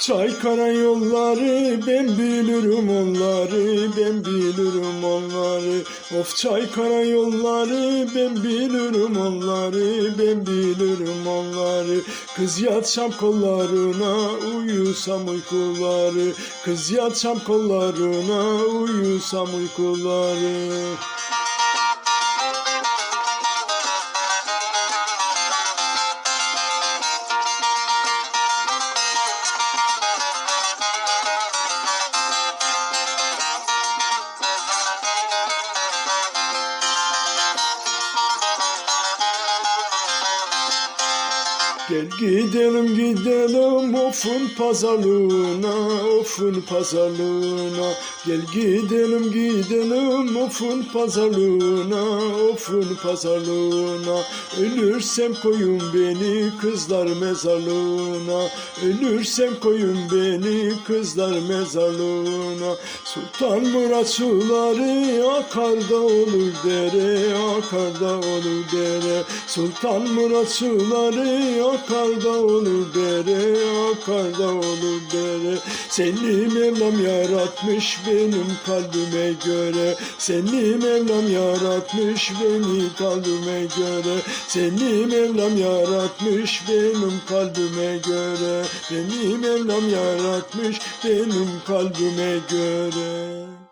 Çaykara yolları ben bilirim onları ben bilirim onları. Of Çaykara yolları ben bilirim onları ben bilirim onları. Kız yatsam kollarına uyusam uykuları. Kız yatsam kollarına uyusam uykuları Gel gidelim gidelim ofun pazarlığına ofun pazarlığına. Gel gidelim gidelim ofun pazarlığına ofun pazarlığına. Ölürsem koyun beni kızlar mezarlığına. Ölürsem koyun beni kızlar mezarlığına. Sultan Murat suları akar olur dere akar da olur dere. Sultan Murat suları akar da olur dere akar da olur dere Seni Mevlam yaratmış benim kalbime göre. Seni Mevlam yaratmış beni kalbime göre. Seni Mevlam yaratmış benim kalbime göre. Beni Mevlam yaratmış benim kalbime göre